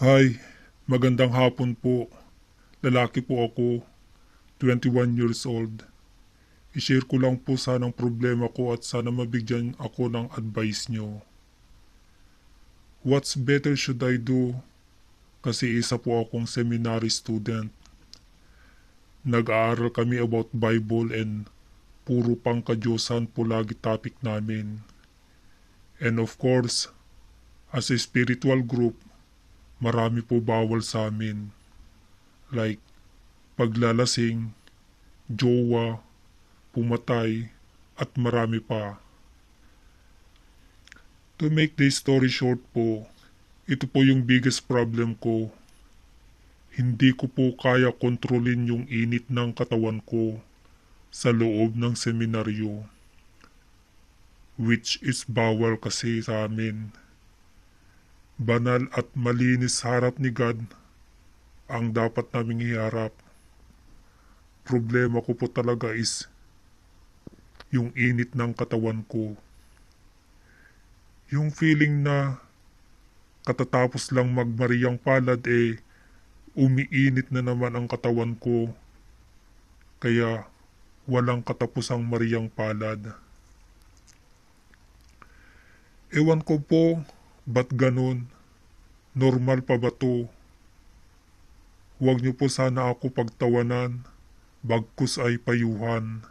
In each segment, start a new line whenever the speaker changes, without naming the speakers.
Hi, magandang hapon po. Lalaki po ako, 21 years old. I-share ko lang po sanang problema ko at sana mabigyan ako ng advice nyo. What's better should I do? Kasi isa po akong seminary student. Nag-aaral kami about Bible and puro pang kadyosan po lagi topic namin. And of course, as a spiritual group, marami po bawal sa amin. Like, paglalasing, jowa, pumatay, at marami pa. To make this story short po, ito po yung biggest problem ko. Hindi ko po kaya kontrolin yung init ng katawan ko sa loob ng seminaryo. Which is bawal kasi sa amin banal at malinis harap ni God ang dapat naming iharap. Problema ko po talaga is yung init ng katawan ko. Yung feeling na katatapos lang magmariyang palad eh umiinit na naman ang katawan ko kaya walang katapusang mariyang palad. Ewan ko po Ba't ganun? Normal pa ba to? Huwag niyo po sana ako pagtawanan, bagkus ay payuhan.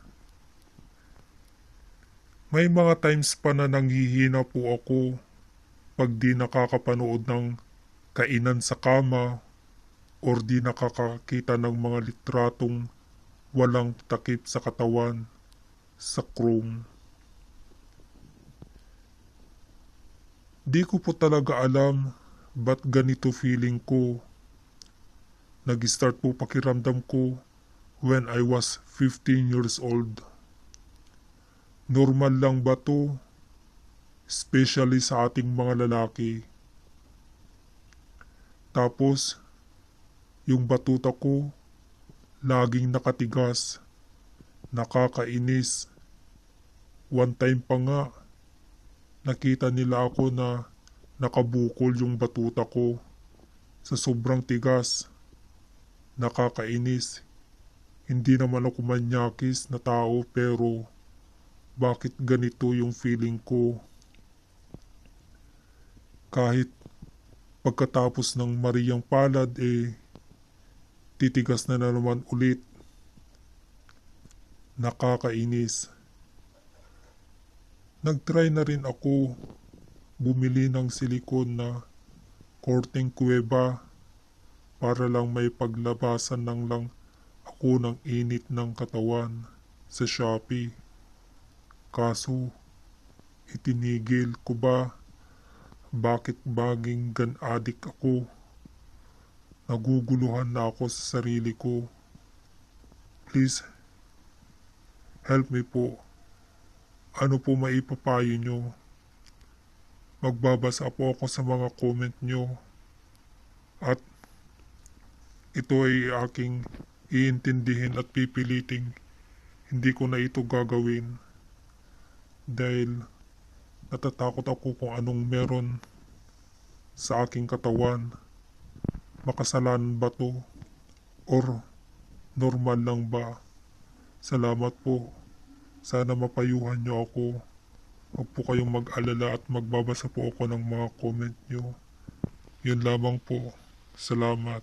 May mga times pa na nanghihina po ako pag di nakakapanood ng kainan sa kama or di nakakakita ng mga litratong walang takip sa katawan sa chrome. Di ko po talaga alam ba't ganito feeling ko. Nag-start po pakiramdam ko when I was 15 years old. Normal lang ba to? Especially sa ating mga lalaki. Tapos, yung batuta ko, laging nakatigas, nakakainis. One time pa nga, Nakita nila ako na nakabukol yung batuta ko sa sobrang tigas. Nakakainis. Hindi naman ako manyakis na tao pero bakit ganito yung feeling ko? Kahit pagkatapos ng Mariyang Palad eh titigas na, na naman ulit. Nakakainis. Nagtry na rin ako bumili ng silikon na korteng kuweba para lang may paglabasan ng lang ako ng init ng katawan sa Shopee. Kaso, itinigil ko ba? Bakit baging gan adik ako? Naguguluhan na ako sa sarili ko. Please, help me po. Ano po maipapayo nyo? Magbabasa po ako sa mga comment nyo. At ito ay aking iintindihin at pipiliting hindi ko na ito gagawin dahil natatakot ako kung anong meron sa aking katawan. Makasalanan ba to? Or normal lang ba? Salamat po. Sana mapayuhan niyo ako. Huwag po kayong mag-alala at magbabasa po ako ng mga comment niyo. Yun lamang po. Salamat.